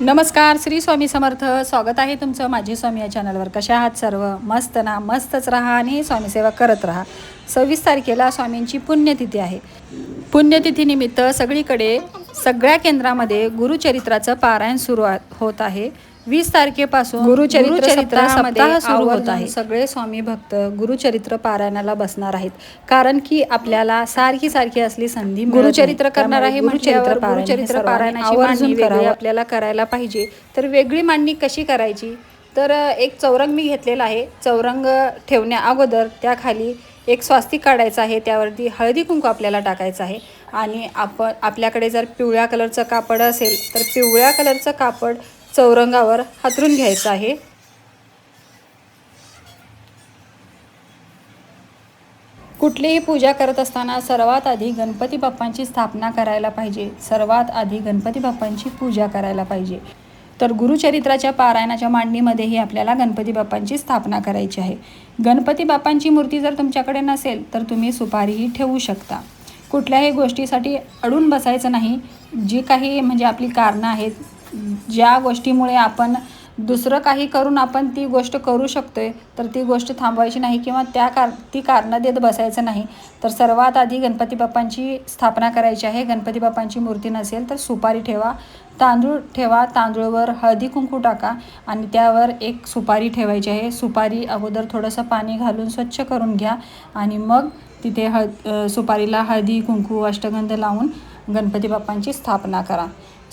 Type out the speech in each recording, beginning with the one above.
नमस्कार श्री स्वामी समर्थ. स्वागत आहे तुमचं माझी स्वामी या चॅनलवर कशा आहात सर्व? मस्त ना? मस्तच राहा आणि स्वामीसेवा करत राहा. सव्वीस तारखेला स्वामींची पुण्यतिथी आहे. पुण्यतिथीनिमित्त सगळीकडे सगळ्या केंद्रामध्ये गुरुचरित्राचं पारायण सुरू आ- होत आहे. वीस तारखेपासून गुरुचरित्र सप्ताह सुरू होत आहे. सगळे स्वामी भक्त गुरुचरित्र पारायणाला बसणार आहेत. कारण की आपल्याला सारखी सारखी असली संधी गुरुचरित्र करणार आहे गुरुचरित्र गुरुचरित्र पारायणाची मांडणी वेगळी आपल्याला करायला पाहिजे. तर वेगळी मांडणी कशी करायची? तर एक चौरंग मी घेतलेला आहे. चौरंग ठेवण्या अगोदर त्याखाली एक स्वास्तिक काढायचं आहे. त्यावरती हळदी कुंकू आपल्याला टाकायचं आहे. आणि आपण आपल्याकडे जर पिवळ्या कलरचं कापड असेल तर पिवळ्या कलरचं कापड चौरंगावर हातरून घ्यायचं आहे. कुठलीही पूजा करत असताना सर्वात आधी गणपती बाप्पांची स्थापना करायला पाहिजे. सर्वात आधी गणपती बाप्पांची पूजा करायला पाहिजे. तर गुरुचरित्राच्या पारायणाच्या मांडणीमध्येही आपल्याला गणपती बाप्पांची स्थापना करायची आहे. गणपती बाप्पांची मूर्ती जर तुमच्याकडे नसेल तर तुम्ही सुपारीही ठेवू शकता. कुठल्याही गोष्टीसाठी अडून बसायचं नाही. जी काही म्हणजे आपली कारणं आहेत ज्या गोष्टीमुळे आपण दुसरं काही करून आपण ती गोष्ट करू शकतो आहे तर ती गोष्ट थांबवायची नाही किंवा त्या कार ती कारणं देत बसायचं नाही. तर सर्वात आधी गणपती बाप्पांची स्थापना करायची आहे. गणपती बाप्पांची मूर्ती नसेल तर सुपारी ठेवा तांदूळ ठेवा तांदूळवर हळदी कुंकू टाका आणि त्यावर एक सुपारी ठेवायची आहे. सुपारी अगोदर थोडंसं पाणी घालून स्वच्छ करून घ्या आणि मग तिथे हळ सुपारीला हळदी कुंकू अष्टगंध लावून गणपती बाप्पांची स्थापना करा.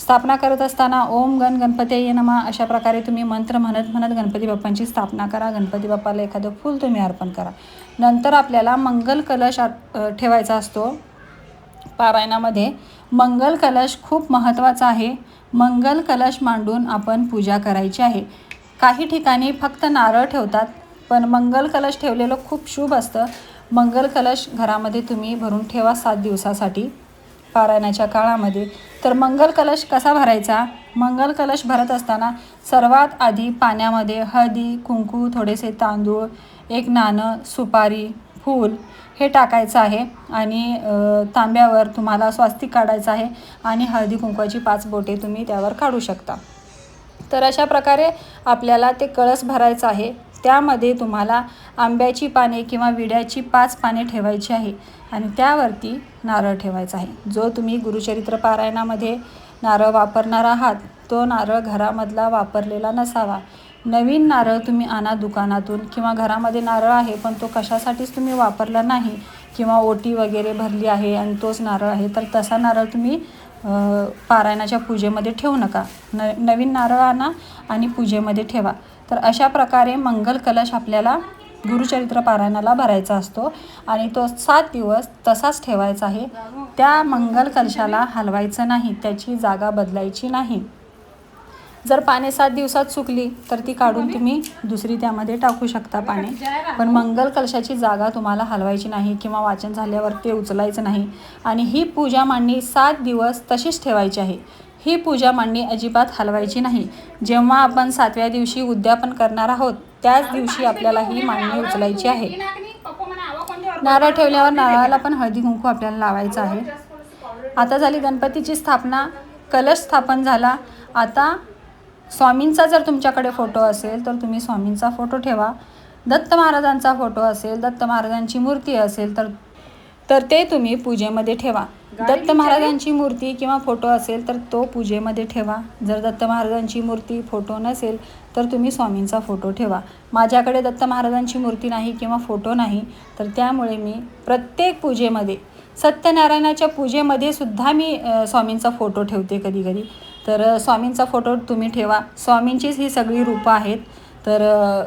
स्थापना करत असताना ओम गण गणपती नमा अशा प्रकारे तुम्ही मंत्र म्हणत म्हणत गणपती बाप्पांची स्थापना करा. गणपती बाप्पाला एखादं फूल तुम्ही अर्पण करा. नंतर आपल्याला मंगल कलश ठेवायचा असतो. पारायणामध्ये मंगल कलश खूप महत्त्वाचा आहे. मंगल कलश मांडून आपण पूजा करायची आहे. काही ठिकाणी फक्त नारळ ठेवतात पण मंगल कलश ठेवलेलं खूप शुभ असतं. मंगल कलश घरामध्ये तुम्ही भरून ठेवा सात दिवसासाठी. पारायणाच्या काळामध्ये. तर मंगल कलश कसा भरायचा? मंगल कलश भरत असताना सर्वात आधी पाण्यामध्ये हळदी कुंकू थोडेसे तांदूळ एक नाणं सुपारी फूल हे टाकायचं आहे आणि तांब्यावर तुम्हाला स्वास्तिक काढायचं आहे आणि हळदी कुंकवाची पाच बोटे तुम्ही त्यावर काढू शकता. तर अशा प्रकारे आपल्याला ते कळस भरायचं आहे. त्यामध्ये तुम्हाला आंब्याची पाने किंवा विड्याची पाच पाने ठेवायची आहे आणि त्यावरती नारळ ठेवायचा आहे. जो तुम्ही गुरुचरित्र पारायणामध्ये नारळ वापरणार आहात तो नारळ घरामधला वापरलेला नसावा. नवीन नारळ तुम्ही आणा दुकानातून किंवा घरामध्ये नारळ आहे पण तो कशासाठीच तुम्ही वापरला नाही किंवा ओटी वगैरे भरली आहे आणि तोच नारळ आहे तर तसा नारळ तुम्ही पारायणाच्या पूजेमध्ये ठेवू नका. न नवीन नारळ आणा आणि पूजेमध्ये ठेवा. तर अशा प्रकारे मंगल कलश आपल्याला गुरुचरित्र पारायणाला भरायचा असतो आणि तो सात दिवस तसाच ठेवायचा आहे. त्या मंगल कलशाला हलवायचं नाही त्याची जागा बदलायची नाही. जर पाने सात दिवसात सुकली तर ती काढून तुम्ही दुसरी त्यामध्ये टाकू शकता पाने. पण मंगल कलशाची जागा तुम्हाला हलवायची नाही किंवा वाचन झाल्यावर ते उचलायचं नाही. आणि ही पूजा मांडणी सात दिवस तशीच ठेवायची आहे. ही पूजा मांडणी अजिबात हलवायची नाही. जेव्हा आपण सातव्या दिवशी उद्यापन करणार आहोत त्याच दिवशी आपल्याला ही मांडणी उचलायची आहे. नारळ ठेवल्यावर नारळाला पण हळदी कुंकू आपल्याला लावायचं आहे. आता झाली गणपतीची स्थापना कलश स्थापन झाला. आता स्वामींचा जर तुमच्याकडे फोटो असेल तर तुम्ही स्वामींचा फोटो ठेवा. दत्त महाराजांचा फोटो असेल दत्त महाराजांची मूर्ती असेल तर तर ते तुम्ही पूजेमध्ये ठेवा. दत्त महाराजांची मूर्ती किंवा फोटो असेल तर तो पूजेमध्ये ठेवा. जर दत्त महाराजांची मूर्ती फोटो नसेल तर तुम्ही स्वामींचा फोटो ठेवा. माझ्याकडे दत्त महाराजांची मूर्ती नाही किंवा फोटो नाही तर त्यामुळे मी प्रत्येक पूजेमध्ये सत्यनारायणाच्या पूजेमध्ये सुद्धा मी स्वामींचा फोटो ठेवते कधी कधी तर स्वामींचा फोटो तुम्ही ठेवा. स्वामींचीच ही सगळी रूपं आहेत. तर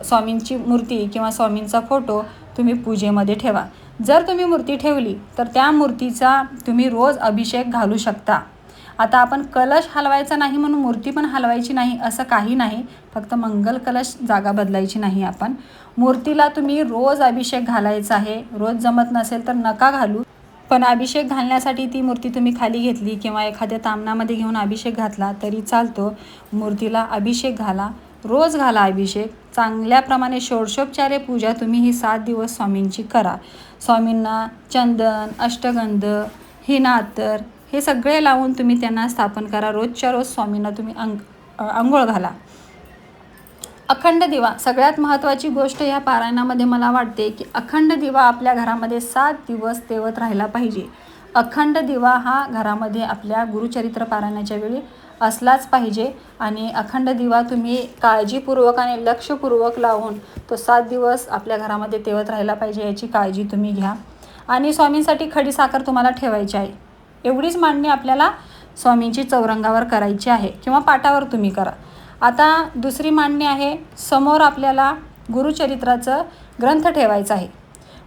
स्वामींची मूर्ती किंवा स्वामींचा फोटो तुम्ही पूजेमध्ये ठेवा. जर तुम्ही मूर्ती ठेवली तर त्या मूर्तीचा तुम्ही रोज अभिषेक घालू शकता. आता आपण कलश हलवायचा नाही म्हणून मूर्ती पण हलवायची नाही असं काही नाही. फक्त मंगल कलश जागा बदलायची नाही आपण. मूर्तीला तुम्ही रोज अभिषेक घालायचा आहे. रोज जमत नसेल तर नका घालू. पण अभिषेक घालण्यासाठी ती मूर्ती तुम्ही खाली घेतली किंवा एखाद्या तामणामध्ये घेऊन अभिषेक घातला तरी चालतो. मूर्तीला अभिषेक घाला. रोज घाला अभिषेक. चांगल्याप्रमाणे षोडशोपचारे पूजा तुम्ही ही सात दिवस स्वामींची करा. स्वामींना चंदन अष्टगंध हिनातर हे सगळे लावून तुम्ही त्यांना स्थापन करा. रोजच्या रोज स्वामींना तुम्ही अंग आंघोळ घाला. अखंड दिवा. सगळ्यात महत्त्वाची गोष्ट या पारायणामध्ये मला वाटते की अखंड दिवा आपल्या घरामध्ये सात दिवस तेवत राहिला पाहिजे. अखंड दिवा हा घरामध्ये आपल्या गुरुचरित्र पारायणाच्या वेळी असलाच पाहिजे. आणि अखंड दिवा तुम्ही काळजीपूर्वक आणि लक्षपूर्वक लावून तो सात दिवस आपल्या घरामध्ये तेवत राहिला पाहिजे याची काळजी तुम्ही घ्या. आणि स्वामींसाठी खडी साखर तुम्हाला ठेवायची आहे. एवढीच मांडणी आपल्याला स्वामींची चौरंगावर करायची आहे किंवा पाटावर तुम्ही करा. आता दुसरी मांडणी आहे समोर आपल्याला गुरुचरित्राचं ग्रंथ ठेवायचं आहे.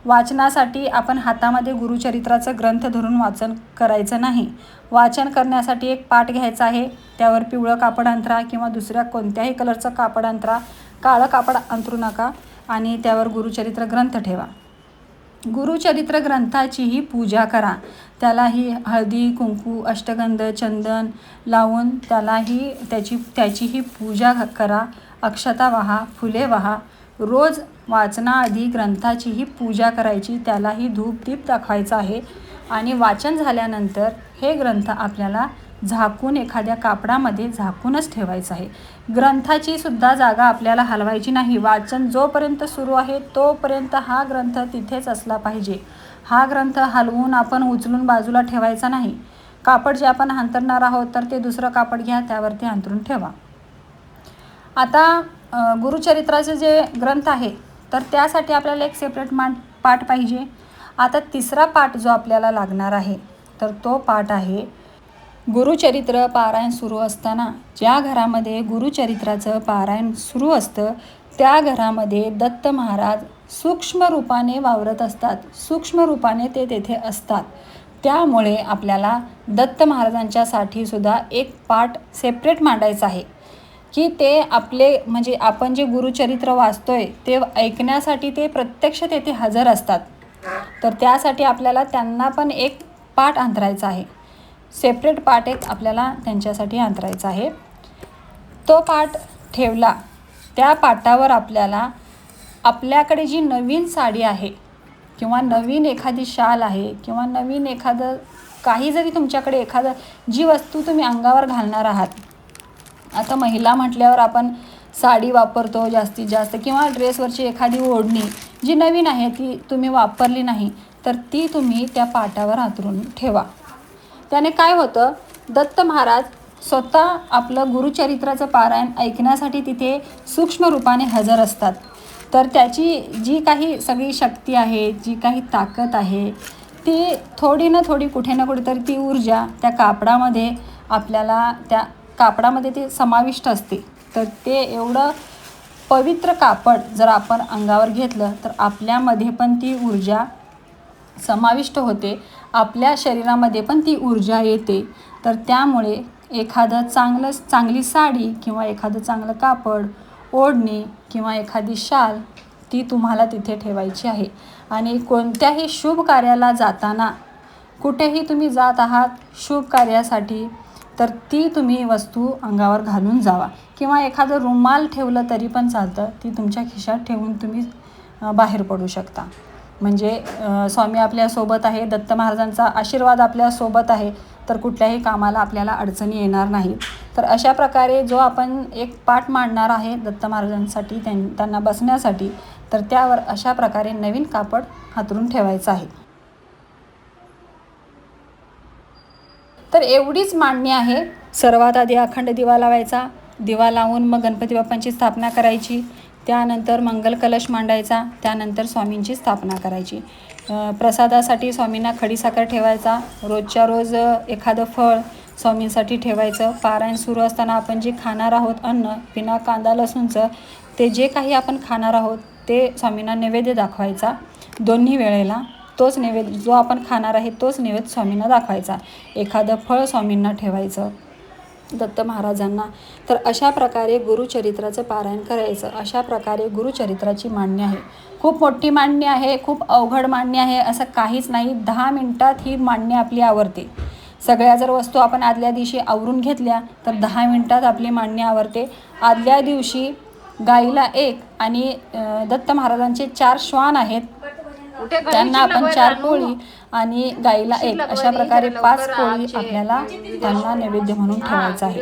वाचनासाठी आपण हातामध्ये गुरुचरित्राचं ग्रंथ धरून वाचन करायचं नाही. वाचन करण्यासाठी एक पाठ घ्यायचा आहे. त्यावर पिवळं कापड अंतरा किंवा दुसऱ्या कोणत्याही कलरचं कापड अंतरा. काळं कापड अंतरू नका आणि त्यावर गुरुचरित्र ग्रंथ ठेवा. गुरुचरित्र ग्रंथाचीही पूजा करा. त्यालाही हळदी कुंकू अष्टगंध चंदन लावून त्यालाही त्याची त्याचीही पूजा करा. अक्षता वाहा फुले वाहा. रोज वाचनाआधी ग्रंथाचीही पूजा करायची त्यालाही धूप दीप दाखवायचा आहे. आणि वाचन झाल्यानंतर हे ग्रंथ आपल्याला झाकून एखाद्या कापडामध्ये झाकूनच ठेवायचं आहे. ग्रंथाची सुद्धा जागा आपल्याला हलवायची नाही. वाचन जोपर्यंत सुरू आहे तोपर्यंत हा ग्रंथ तिथेच असला पाहिजे. हा ग्रंथ हलवून आपण उचलून बाजूला ठेवायचा नाही. कापड जे आपण अंतरणार आहोत तर ते दुसरं कापड घ्या त्यावरती अंतरून ठेवा. आता गुरुचरित्राचे जे ग्रंथ आहे तर त्यासाठी आपल्याला एक सेपरेट मान पाठ पाहिजे. आता तिसरा पाठ जो आपल्याला लागणार आहे तर तो पाठ आहे गुरुचरित्र पारायण सुरू असताना ज्या घरामध्ये गुरुचरित्राचं पारायण सुरू असतं त्या घरामध्ये दत्त महाराज सूक्ष्म रूपाने वावरत असतात. सूक्ष्म रूपाने ते तेथे असतात. त्यामुळे आपल्याला दत्त महाराजांच्यासाठी सुद्धा एक पाठ सेपरेट मांडायचा आहे. की ते आपले म्हणजे आपण जे गुरुचरित्र वाचतोय ते ऐकण्यासाठी ते प्रत्यक्ष तेथे हजर असतात. तर त्यासाठी आपल्याला त्यांना पण एक पाठ अंतरायचा आहे. सेपरेट पाठ एक आपल्याला त्यांच्यासाठी अंतरायचा आहे. तो पाठ ठेवला. त्या पाटावर आपल्याला आपल्याकडे जी नवीन साडी आहे किंवा नवीन एखादी शाल आहे किंवा नवीन एखादं काही जरी तुमच्याकडे एखादं जी वस्तू तुम्ही अंगावर घालणार आहात आता महिला म्हटल्यावर आपण साडी वापरतो जास्तीत जास्त किंवा ड्रेसवरची एखादी ओढणी जी नवीन आहे ती तुम्ही वापरली नाही तर ती तुम्ही त्या पाटावर आतरून ठेवा. त्याने काय होतं? दत्त महाराज स्वतः आपलं गुरुचरित्राचं पारायण ऐकण्यासाठी तिथे सूक्ष्म रूपाने हजर असतात. तर त्याची जी काही सगळी शक्ती आहे जी काही ताकद आहे ती थोडी ना थोडी कुठे ना कुठेतरी ती ऊर्जा त्या कापडामध्ये आपल्याला त्या कापडामध्ये ते समाविष्ट असते. तर ते एवढं पवित्र कापड जर आपण अंगावर घेतलं तर आपल्यामध्ये पण ती ऊर्जा समाविष्ट होते. आपल्या शरीरामध्ये पण ती ऊर्जा येते. तर त्यामुळे एखादं चांगलं चांगली साडी किंवा एखादं चांगलं कापड ओढणी किंवा एखादी शाल ती तुम्हाला तिथे ठेवायची आहे. आणि कोणत्याही शुभ कार्याला जाताना कुठेही तुम्ही जात आहात शुभ कार्यासाठी तर ती तुम्ही वस्तू अंगावर घालून जावा. किंवा एखादं रुमाल ठेवलं तरी पण चालतं ती तुमच्या खिशात ठेवून तुम्ही बाहेर पडू शकता. म्हणजे स्वामी आपल्यासोबत आहे दत्त महाराजांचा आशीर्वाद आपल्यासोबत आहे तर कुठल्याही कामाला आपल्याला अडचणी येणार नाही तर अशा प्रकारे जो आपण एक पाठ मांडणार आहे दत्त महाराजांसाठी त्यां त्यांना बसण्यासाठी तर त्यावर अशा प्रकारे नवीन कापड हातरून ठेवायचं आहे. तर एवढीच मांडणी आहे. सर्वात आधी अखंड दिवा लावायचा. दिवा लावून मग गणपती बाप्पांची स्थापना करायची. त्यानंतर मंगल कलश मांडायचा. त्यानंतर स्वामींची स्थापना करायची. प्रसादासाठी स्वामींना खडीसाखर ठेवायचा. रोजच्या रोज एखादं फळ स्वामींसाठी ठेवायचं. पारायण सुरू असताना आपण जे खाणार आहोत अन्न बिना कांदा लसूणचं ते जे काही आपण खाणार आहोत ते स्वामींना नैवेद्य दाखवायचा दोन्ही वेळेला. तोच नैवेद्य जो आपण खाणार आहे तोच नैवेद्य स्वामींना दाखवायचा. एखादं फळ स्वामींना ठेवायचं. दत्त महाराजांना. तर अशा प्रकारे गुरुचरित्राचं पारायण करायचं. अशा प्रकारे गुरुचरित्राची मांडणी आहे. खूप मोठी मांडणी आहे खूप अवघड मांडणी आहे असं काहीच नाही. दहा मिनटात ही मांडणी आपली आवरते. सगळ्या जर वस्तू आपण आदल्या दिवशी आवरून घेतल्या तर दहा मिनटात आपली मांडणी आवरते. आदल्या दिवशी गाईला एक आणि दत्त महाराजांचे चार श्वान आहेत. त्यांना आपण चार पोळी आणि गाईला एक अशा प्रकारे पाच पोळी आमचे आपल्याला त्यांना नैवेद्य म्हणून ठेवायचं आहे.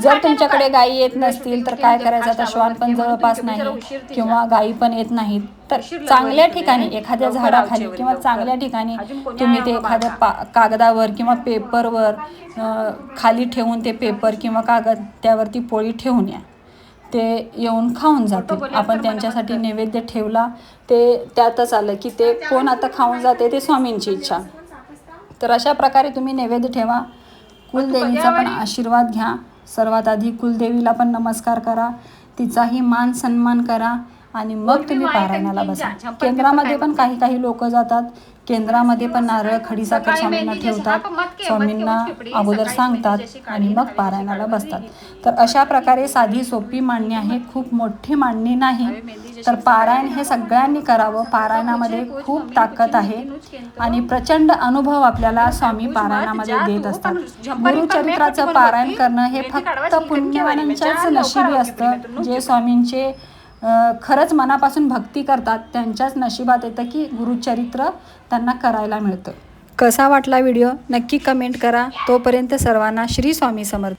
जर तुमच्याकडे गायी येत नसतील तर काय करायचं? आता श्वान पण जवळपास नाही. किंवा गायी पण येत नाहीत. तर चांगल्या ठिकाणी एखाद्या झाडाखाली किंवा चांगल्या ठिकाणी तुम्ही ते एखाद्या पा कागदावर किंवा पेपरवर खाली ठेवून ते पेपर किंवा कागद त्यावरती पोळी ठेवून या. ते येऊन खाऊन जातील. आपण त्यांच्यासाठी नैवेद्य ठेवला ते त्यातच आलं की ते कोण आता खाऊन जाते ते स्वामींची इच्छा. तर अशा प्रकारे तुम्ही नैवेद्य ठेवा. कुलदेवीचा पण आशीर्वाद घ्या. सर्वात आधी कुलदेवीला पण नमस्कार करा. तिचाही मान सन्मान करा. आणि मग तुम्ही पारायणाला बसा. केंद्रामध्ये पण काही काही लोक जातात. केंद्रामध्ये पण नारळ खडीसाखर स्वामींना ठेवतात. स्वामींना अगोदर सांगतात आणि मग पारायणाला बसतात. तर अशा प्रकारे साधी सोपी मांडणी आहे. खूप मोठी मांडणी नाही. तर पारायण हे सगळ्यांनी करावं. पारायणामध्ये खूप ताकद आहे आणि प्रचंड अनुभव आपल्याला स्वामी पारायणामध्ये देत असतात. गुरुचरित्राचं पारायण करणं हे फक्त पुण्यवानांच्याच नशिबी असतं. जे स्वामींचे खरंच मनापासून भक्ती करतात त्यांच्याच नशिबात येतं की गुरुचरित्र त्यांना करायला मिळतं. कसा वाटला व्हिडिओ? नक्की कमेंट करा. तोपर्यंत सर्वांना श्री स्वामी समर्थ.